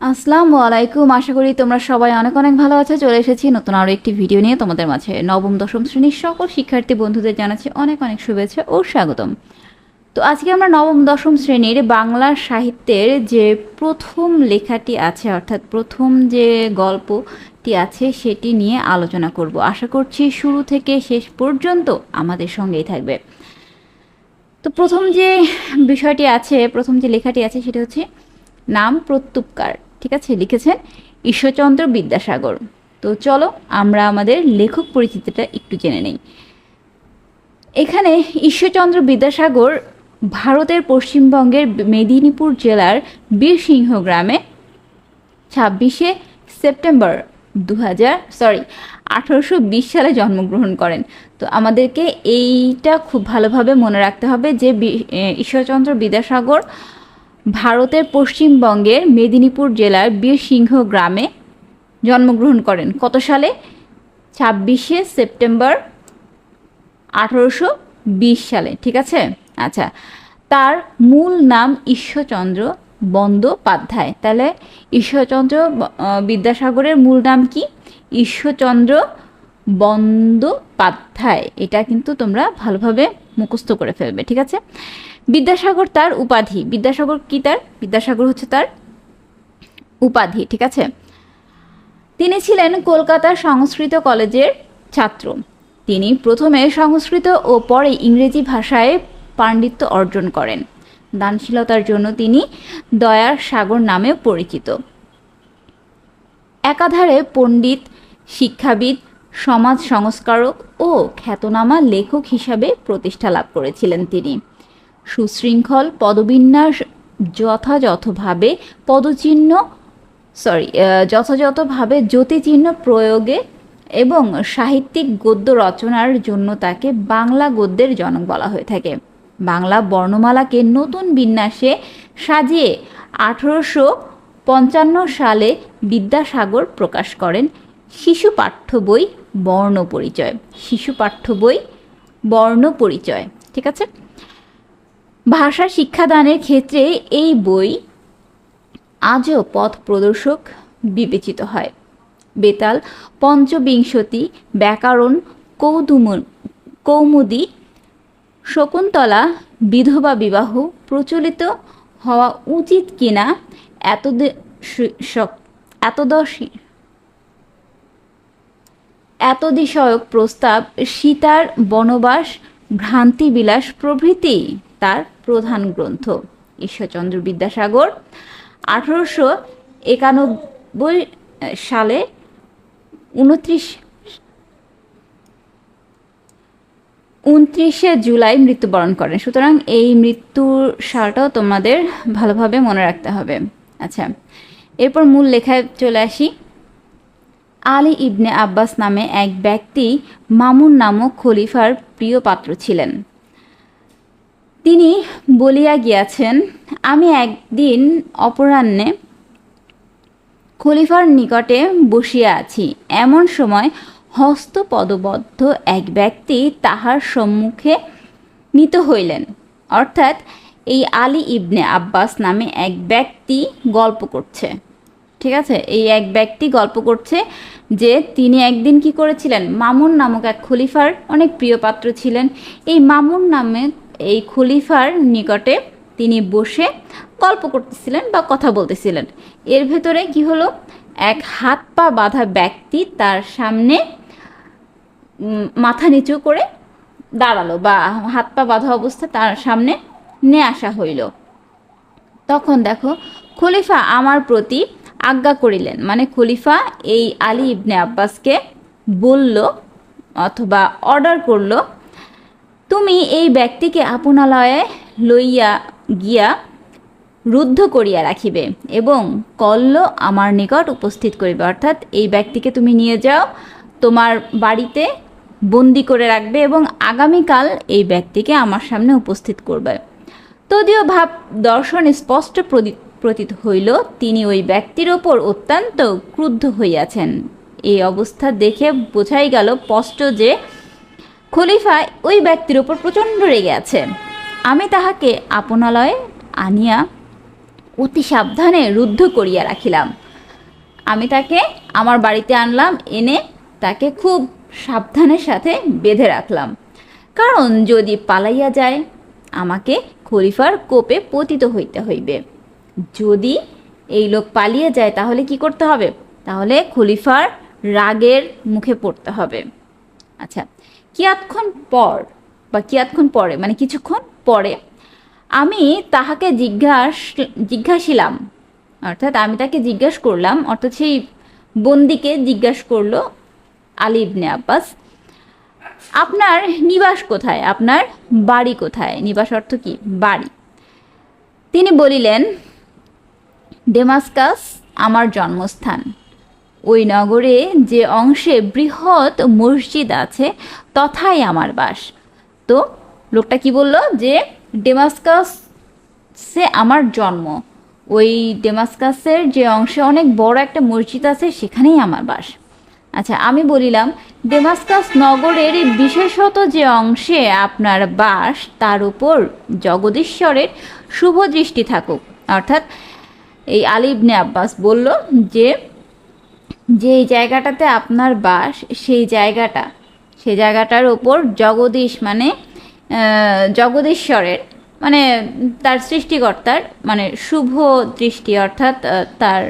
আসসালামু আলাইকুম। আশা করি তোমরা সবাই অনেক অনেক ভালো আছো। চলে এসেছি নতুন আরও একটি ভিডিও নিয়ে তোমাদের মাঝে। নবম, দশম শ্রেণির সকল শিক্ষার্থী বন্ধুদের জানাচ্ছি অনেক অনেক শুভেচ্ছা ও স্বাগতম। তো আজকে আমরা নবম, দশম শ্রেণির বাংলা সাহিত্যের যে প্রথম লেখাটি আছে, অর্থাৎ প্রথম যে গল্পটি আছে, সেটি নিয়ে আলোচনা করব। আশা করছি শুরু থেকে শেষ পর্যন্ত আমাদের সঙ্গেই থাকবে। তো প্রথম যে বিষয়টি আছে, প্রথম যে লেখাটি আছে, সেটা হচ্ছে নাম প্রত্যুপকার। ঠিক আছে, লিখেছেন ঈশ্বরচন্দ্র বিদ্যাসাগর। তো চলো আমরা আমাদের লেখক পরিচিতিটা একটু জেনে নেই। এখানে ঈশ্বরচন্দ্র বিদ্যাসাগর ভারতের পশ্চিমবঙ্গের মেদিনীপুর জেলার বীরসিংহ গ্রামে ছাব্বিশে সেপ্টেম্বর দু হাজার সরি আঠারোশো বিশ সালে জন্মগ্রহণ করেন। তো আমাদেরকে এইটা খুব ভালোভাবে মনে রাখতে হবে যে ঈশ্বরচন্দ্র বিদ্যাসাগর ভারতের পশ্চিমবঙ্গের মেদিনীপুর জেলার বীরসিংহ গ্রামে জন্মগ্রহণ করেন। কত সালে? ছাব্বিশে সেপ্টেম্বর আঠারোশো বিশ সালে, ঠিক আছে? আচ্ছা তার মূল নাম ঈশ্বরচন্দ্র বন্দ্যোপাধ্যায়। তাহলে ঈশ্বরচন্দ্র বিদ্যাসাগরের মূল নাম কি? ঈশ্বরচন্দ্র বন্দ্যোপাধ্যায়। এটা কিন্তু তোমরা ভালোভাবে মুখস্থ করে ফেলবে, ঠিক আছে? বিদ্যাসাগর তার উপাধি। বিদ্যাসাগর কি তার? বিদ্যাসাগর হচ্ছে তার উপাধি, ঠিক আছে? তিনি ছিলেন কলকাতা সংস্কৃত কলেজের ছাত্র। তিনি প্রথমে সংস্কৃত ও পরে ইংরেজি ভাষায় পাণ্ডিত্য অর্জন করেন। দানশীলতার জন্য তিনি দয়ার সাগর নামে পরিচিত। একাধারে পণ্ডিত, শিক্ষাবিদ, সমাজ সংস্কারক ও খ্যাতনামা লেখক হিসাবে প্রতিষ্ঠা লাভ করেছিলেন তিনি। সুশৃঙ্খল, পদবিন্যাস যথাযথভাবে পদচিহ্ন সরি যথাযথভাবে জ্যোতিচিহ্ন প্রয়োগে এবং সাহিত্যিক গদ্য রচনার জন্য তাকে বাংলা গদ্যের জনক বলা হয়ে থাকে। বাংলা বর্ণমালাকে নতুন বিন্যাসে সাজিয়ে আঠেরোশো পঞ্চান্ন সালে বিদ্যাসাগর প্রকাশ করেন। শিশু পাঠ্য বই, বর্ণ পরিচয়। শিশু পাঠ্য বই, বর্ণ পরিচয়। ঠিক আছে? ভাষা শিক্ষাদানের ক্ষেত্রে এই বই আজও পথ প্রদর্শক বিবেচিত হয়। বেতাল পঞ্চবিংশতি ব্যাকরণ কৌদুম কৌমুদি শকুন্তলা বিধবা বিবাহ প্রচলিত হওয়া উচিত কিনা এত এতদশী এতদিশয়ক প্রস্তাব সীতার বনবাস ভ্রান্তিবিলাস প্রভৃতি। তার প্রধান গ্রন্থ, ঈশ্বরচন্দ্র বিদ্যাসাগর। আঠারোশো একানব্বই সালে উনত্রিশ, উনত্রিশে জুলাই মৃত্যুবরণ করেন। সুতরাং এই মৃত্যুর সালটাও তোমাদের ভালোভাবে মনে রাখতে হবে। আচ্ছা এরপর মূল লেখায় চলে আসি। আলী ইবনে আব্বাস নামে এক ব্যক্তি মামুন নামক খলিফার প্রিয় পাত্র ছিলেন। তিনি বলিয়া গিয়াছেন, আমি একদিন অপরাহ্নে খলিফার নিকটে বসিয়া আছি। এমন সময় হস্তপদবদ্ধ এক ব্যক্তি তাহার সম্মুখে নিত হইলেন। অর্থাৎ এই আলী ইবনে আব্বাস নামে এক ব্যক্তি গল্প করছে। ঠিক আছে? এই এক ব্যক্তি গল্প করছে যে তিনি একদিন কি করেছিলেন? মামুন নামক এক খলিফার অনেক প্রিয় পাত্র ছিলেন। এই মামুন নামে এই খলিফার নিকটে তিনি বসে গল্প করতেছিলেন বা কথা বলতেছিলেন। এর ভেতরে কি হলো? এক হাত পা বাঁধা ব্যক্তি তার সামনে মাথা নিচু করে দাঁড়াল বা হাত পা বাঁধা অবস্থায় তার সামনে নিয়ে আসা হইল। তখন দেখো, খলিফা আমার প্রতি আজ্ঞা করিলেন। মানে খলিফা এই আলী ইবনে আব্বাসকে বলল অথবা অর্ডার করল তুমি এই ব্যক্তিকে আপনালয়ে লইয়া গিয়া রুদ্ধ করিয়া রাখিবে এবং কল্ল আমার নিকট উপস্থিত করিবে। অর্থাৎ এই ব্যক্তিকে তুমি নিয়ে যাও, তোমার বাড়িতে বন্দি করে রাখবে এবং আগামীকাল এই ব্যক্তিকে আমার সামনে উপস্থিত করবে। তদীয় ভাব দর্শন স্পষ্ট প্রতীত হইল, তিনি ওই ব্যক্তির ওপর অত্যন্ত ক্রুদ্ধ হইয়াছেন। এই অবস্থা দেখে বোঝাই গেল স্পষ্ট যে খলিফা ওই ব্যক্তির ওপর প্রচণ্ড রেগে আছে। আমি তাহাকে আপনালয়ে আনিয়া অতি সাবধানে রুদ্ধ করিয়া রাখিলাম। আমি তাকে আমার বাড়িতে আনলাম, এনে তাকে খুব সাবধানের সাথে বেঁধে রাখলাম। কারণ যদি পালাইয়া যায়, আমাকে খলিফার কোপে পতিত হইতে হইবে। যদি এই লোক পালিয়ে যায়, তাহলে কি করতে হবে? তাহলে খলিফার রাগের মুখে পড়তে হবে। আচ্ছা কিয়াতক্ষণ পর বা কিয়াতক্ষণ পরে মানে কিছুক্ষণ পরে আমি তাহাকে জিজ্ঞাস, জিজ্ঞাসিলাম। অর্থাৎ আমি তাকে জিজ্ঞাস করলাম, অর্থাৎ সেই বন্দিকে জিজ্ঞাসা করল আলী ইবনে আব্বাস, আপনার নিবাস কোথায়? আপনার বাড়ি কোথায়? নিবাস অর্থ কি? বাড়ি। তিনি বলিলেন, ডেমাস্কাস, আমার জন্মস্থান। ওই নগরে যে অংশে বৃহৎ মসজিদ আছে তথাই আমার বাস। তো লোকটা কি বলল যে, ডেমাস্কাসে আমার জন্ম। ওই ডেমাস্কাসের যে অংশে অনেক বড় একটা মসজিদ আছে, সেখানেই আমার বাস। আচ্ছা আমি বলিলাম, ডেমাস্কাস নগরের বিশেষত যে অংশে আপনার বাস, তার উপর জগদীশ্বরের শুভ দৃষ্টি থাকুক। অর্থাৎ এই আলিবনে আব্বাস বলল যে যে জায়গাটাতে আপনার বাস, সেই জায়গাটা। সেই জায়গাটার ওপর জগদীশ মানে জগদীশ্বরের মানে তার সৃষ্টিকর্তার মানে শুভ দৃষ্টি অর্থাৎ তার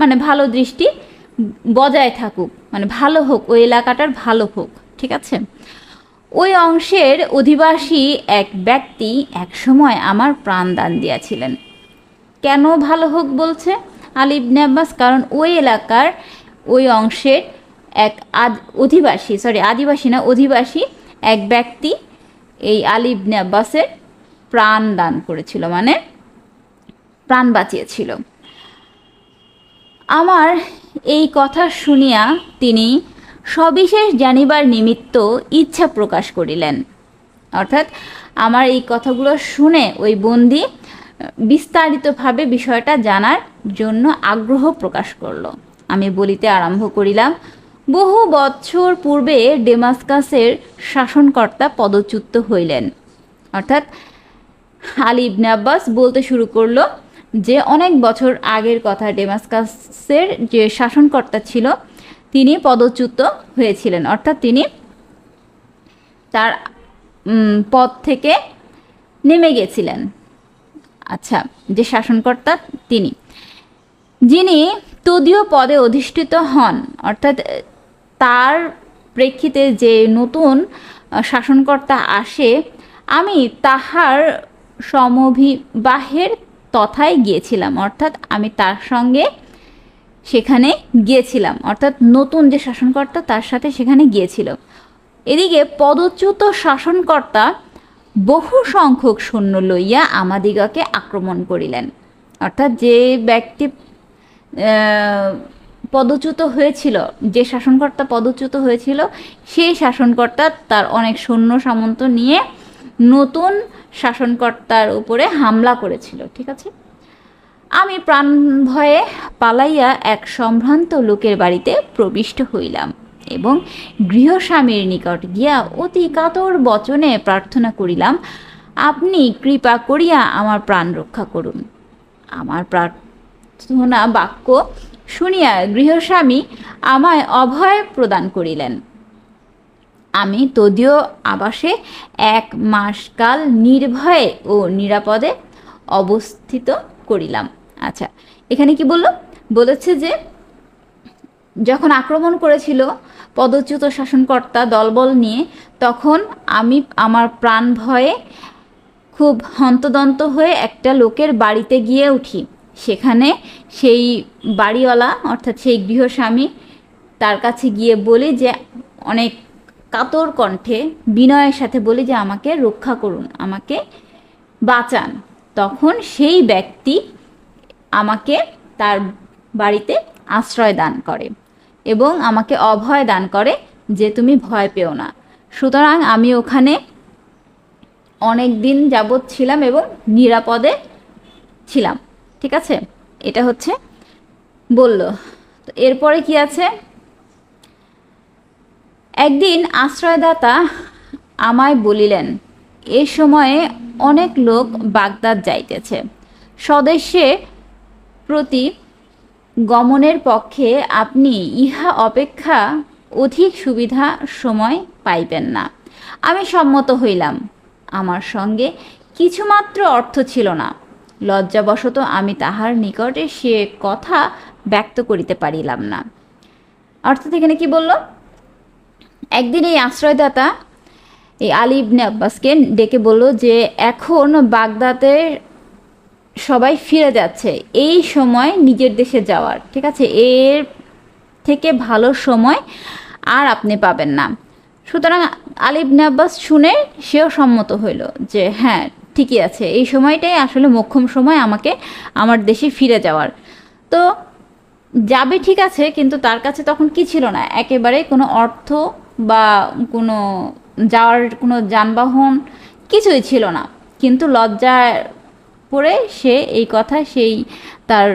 মানে ভালো দৃষ্টি বজায় থাকুক মানে ভালো হোক, ওই এলাকাটার ভালো হোক, ঠিক আছে? ওই অংশের অধিবাসী এক ব্যক্তি এক সময় আমার প্রাণদান দিয়াছিলেন। কেন ভালো হোক বলছে? আলী ইবনে আব্বাস, কারণ ওই এলাকার ওই অংশের এক আদ, অধিবাসী সরি আদিবাসী না, অধিবাসী এক ব্যক্তি এই আলী ইবনে আব্বাসের প্রাণ দান করেছিল মানে প্রাণ বাঁচিয়েছিল। আমার এই কথা শুনিয়া তিনি সবিশেষ জানিবার নিমিত্ত ইচ্ছা প্রকাশ করিলেন। অর্থাৎ আমার এই কথাগুলো শুনে ওই বন্দি বিস্তারিতভাবে বিষয়টা জানার জন্য আগ্রহ প্রকাশ করল। আমি বলিতে আরম্ভ করিলাম, বহু বৎসর পূর্বে ডেমাস্কাসের শাসনকর্তা পদচ্যুত হইলেন। অর্থাৎ আলী ইবনে আব্বাস বলতে শুরু করল যে, অনেক বছর আগের কথা ডেমাস্কাসের যে শাসনকর্তা ছিল, তিনি পদচ্যুত হয়েছিলেন। অর্থাৎ তিনি তার পদ থেকে নেমে গেছিলেন। আচ্ছা যে শাসনকর্তা তিনি, যিনি তদীয় পদে অধিষ্ঠিত হন। অর্থাৎ, তার প্রেক্ষিতে যে নতুন শাসনকর্তা আসে, আমি তাহার সমভিবাহের তথায় গিয়েছিলাম। অর্থাৎ, আমি তার সঙ্গে সেখানে গিয়েছিলাম। অর্থাৎ, নতুন যে শাসনকর্তা, তার সাথে সেখানে গিয়েছিল। এদিকে, পদচ্যুত শাসনকর্তা বহু সংখ্যক সৈন্য লইয়া আমাদিগকে আক্রমণ করিলেন। অর্থাৎ, যে ব্যক্তি পদচ্যুত হয়েছিল, যে শাসনকর্তা পদচ্যুত হয়েছিল, সেই শাসনকর্তা তার অনেক সৈন্য সামন্ত নিয়ে নতুন শাসনকর্তার উপরে হামলা করেছিল, ঠিক আছে? আমি প্রাণ ভয়ে পালাইয়া এক সম্ভ্রান্ত লোকের বাড়িতে প্রবিষ্ট হইলাম এবং গৃহস্বামীর নিকট গিয়া অতি কাতর বচনে প্রার্থনা করিলাম, আপনি কৃপা করিয়া আমার প্রাণ রক্ষা করুন। আমার প্রার্থনা বাক্য শুনিয়া গৃহস্বামী আমায় অভয় প্রদান করিলেন। আমি তদীয় আবাসে এক মাসকাল নির্ভয়ে ও নিরাপদে অবস্থিত করিলাম। আচ্ছা এখানে কি বলল? বলেছে যে, যখন আক্রমণ করেছিল পদচ্যুত শাসনকর্তা দলবল নিয়ে, তখন আমি আমার প্রাণ ভয়ে খুব হন্তদন্ত হয়ে একটা লোকের বাড়িতে গিয়ে উঠি। সেখানে সেই বাড়িওয়ালা, অর্থাৎ সেই গৃহস্বামী, তার কাছে গিয়ে বলি যে, অনেক কাতর কণ্ঠে, বিনয়ের সাথে বলি যে, আমাকে রক্ষা করুন, আমাকে বাঁচান। তখন সেই ব্যক্তি আমাকে তার বাড়িতে আশ্রয় দান করে এবং আমাকে অভয় দান করে যে, তুমি ভয় পেও না। সুতরাং আমি ওখানে অনেক দিন যাবৎ ছিলাম এবং নিরাপদে ছিলাম। ঠিক আছে? এটা হচ্ছে বলল। তো এরপরে কি আছে? একদিন আশ্রয়দাতা আমায় বলিলেন, এ সময়ে অনেক লোক বাগদাদ যাইতেছে। স্বদেশে প্রতি গমনের পক্ষে আপনি ইহা অপেক্ষা অধিক সুবিধা সময় পাইবেন না। আমি সম্মত হইলাম। আমার সঙ্গে কিছুমাত্র অর্থ ছিল না। লজ্জাবশত আমি তাহার নিকটে সে কথা ব্যক্ত করিতে পারিলাম না। অর্থাৎ এখানে কি বলল? একদিন এই আশ্রয়দাতা, এই আলী ইবনে আব্বাসকে ডেকে বলল যে, এখন বাগদাতে সবাই ফিরে যাচ্ছে। এই সময় নিজের দেশে যাওয়ার। ঠিক আছে? এর থেকে ভালো সময় আর আপনি পাবেন না। সুতরাং আলী ইবনে আব্বাস শুনে সেও সম্মত হইল যে হ্যাঁ ঠিকই আছে। এই সময়টাই আসলে মোক্ষম সময় আমাকে আমার দেশে ফিরে যাওয়ার। তো যাবে ঠিক আছে, কিন্তু তার কাছে তখন কি ছিল না? একেবারে কোনো অর্থ বা কোনো যাওয়ার কোনো যানবাহন কিছুই ছিল না। কিন্তু লজ্জায় পড়ে সে এই কথা, সেই তার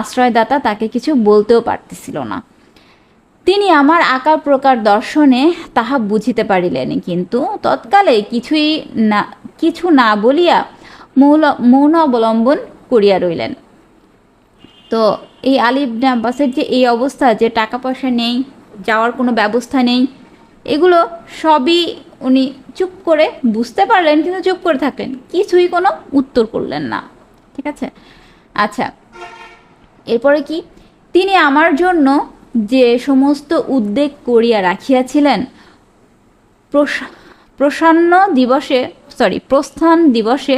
আশ্রয়দাতা তাকে কিছু বলতেও পারতেছিল না। তিনি আমার আকার প্রকার দর্শনে তাহা বুঝিতে পারিলেন, কিন্তু তৎকালে কিছুই না কিছু না বলিয়া মৌল মৌন অবলম্বন করিয়া রইলেন। তো এই আলী ইবনে আব্বাসের যে এই অবস্থা, যে টাকা পয়সা নেই, যাওয়ার কোনো ব্যবস্থা নেই, এগুলো সবই উনি চুপ করে বুঝতে পারলেন, কিন্তু চুপ করে থাকলেন। কিছুই কোনো উত্তর করলেন না। ঠিক আছে? আচ্ছা এরপরে কি? তিনি আমার জন্য যে সমস্ত উদ্বেগ করিয়া রাখিয়াছিলেন প্রস- প্রসন্ন দিবসে সরি প্রস্থান দিবসে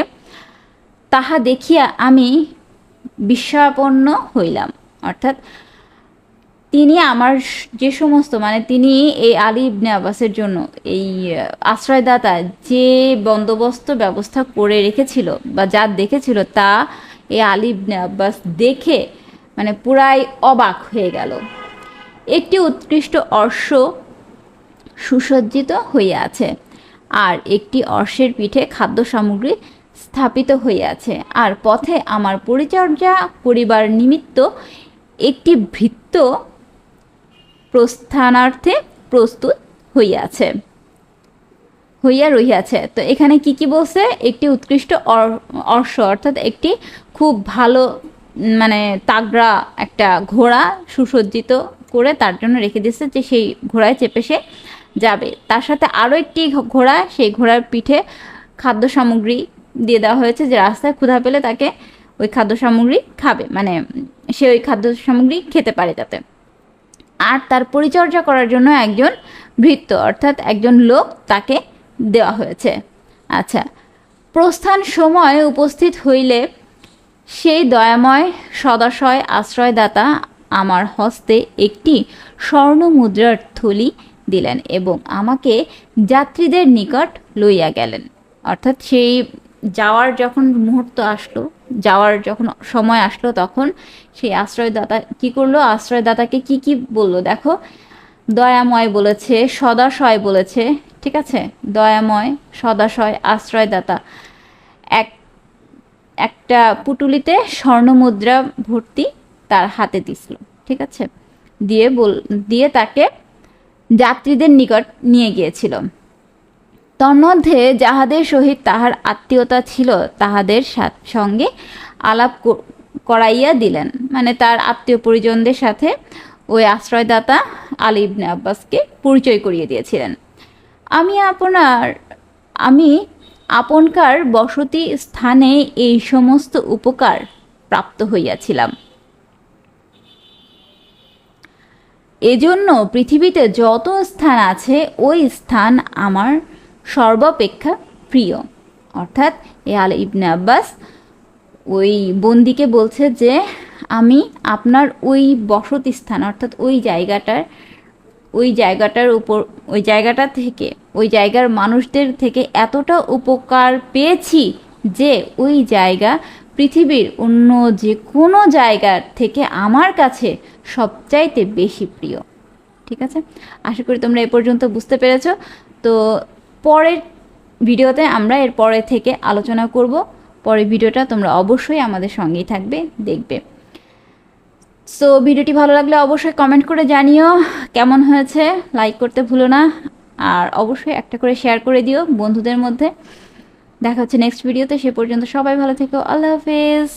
তাহা দেখিয়া আমি বিস্ময়াপন্ন হইলাম। অর্থাৎ তিনি আমার যে সমস্ত মানে তিনি এই আলী ইবনে আব্বাসের জন্য এই আশ্রয়দাতা যে বন্দোবস্ত ব্যবস্থা করে রেখেছিল বা যা দেখেছিল তা এই আলী ইবনে আব্বাস দেখে মানে পুরাই অবাক হয়ে গেল। একটি উৎকৃষ্ট অর্শ সুসজ্জিত হইয়াছে আর একটি অশ্বের পিঠে খাদ্য সামগ্রী স্থাপিত হইয়াছে। আর পথে আমার পরিচর্যা করিবার নিমিত্ত একটি ভৃত্য প্রস্থানার্থে প্রস্তুত হইয়াছে, হইয়া রহিয়াছে। তো এখানে কি কি বলছে? একটি উৎকৃষ্ট অর- অশ্ব অর্থাৎ একটি খুব ভালো মানে তাগড়া একটা ঘোড়া সুসজ্জিত করে তার জন্য রেখে দিয়েছে যে সেই ঘোড়ায় চেপে সে যাবে। তার সাথে আরও একটি ঘোড়া, সেই ঘোড়ার পিঠে খাদ্য সামগ্রী দিয়ে দেওয়া হয়েছে যে রাস্তায় ক্ষুধা পেলে তাকে ওই খাদ্য সামগ্রী খাবে মানে সে ওই খাদ্য সামগ্রী খেতে পারে যাতে আর তার পরিচর্যা করার জন্য একজন ভৃত্য, অর্থাৎ একজন লোক তাকে দেওয়া হয়েছে। আচ্ছা প্রস্থান সময় উপস্থিত হইলে সেই দয়াময় সদাশয় আশ্রয়দাতা আমার হস্তে একটি স্বর্ণ মুদ্রার থলি দিলেন এবং আমাকে যাত্রীদের নিকট লইয়া গেলেন। অর্থাৎ সেই যাওয়ার যখন মুহূর্ত আসলো, যাওয়ার যখন সময় আসলো, তখন সেই আশ্রয়দাতা কি করল? আশ্রয়দাতাকে কি কি বলল? দেখো, দয়াময় বলেছে, সদাশয় বলেছে, ঠিক আছে? দয়াময়, সদাশয়, আশ্রয়দাতা, এক, একটা পুটুলিতে স্বর্ণমুদ্রা ভর্তি তার হাতে দিছিল, ঠিক আছে? দিয়ে বল, দিয়ে তাকে যাত্রীদের নিকট নিয়ে গিয়েছিল। তন্মধ্যে যাহাদের সহিত তাহার আত্মীয়তা ছিল, তাহাদের সঙ্গে আলাপ করাইয়া দিলেন। মানে তার আত্মীয় পরিজনদের সাথে ওই আশ্রয়দাতা আলী ইবনে আব্বাসকে পরিচয় করিয়ে দিয়েছিলেন। আমি আপনার আমি আপনকার বসতি স্থানে এই সমস্ত উপকার প্রাপ্ত হইয়াছিলাম। এজন্য পৃথিবীতে যত স্থান আছে, ওই স্থান আমার সর্বাপেক্ষা প্রিয়। অর্থাৎ এ আল ইবনে আব্বাস ওই বন্দিকে বলছে যে, আমি আপনার ওই বসতি স্থান, অর্থাৎ ওই জায়গাটার ওই জায়গাটার উপর, ওই জায়গাটা থেকে, ওই জায়গার মানুষদের থেকে এতটা উপকার পেয়েছি যে, ওই জায়গা পৃথিবীর অন্য যে কোনো জায়গার থেকে আমার কাছে সবচাইতে বেশি প্রিয়। ঠিক আছে? আশা করি তোমরা এ পর্যন্ত বুঝতে পেরেছ। তো পরের ভিডিওতে আমরা এর পরে থেকে আলোচনা করব। পরের ভিডিওটা তোমরা অবশ্যই আমাদের সঙ্গেই থাকবে, দেখবে। সো ভিডিওটি ভালো লাগলে অবশ্যই কমেন্ট করে জানিও কেমন হয়েছে। লাইক করতে ভুলো না। আর অবশ্যই একটা করে শেয়ার করে দিও বন্ধুদের মধ্যে। দেখা হচ্ছে নেক্সট ভিডিওতে সে পর্যন্ত সবাই ভালো থেকো। আল্লাহ হাফেজ।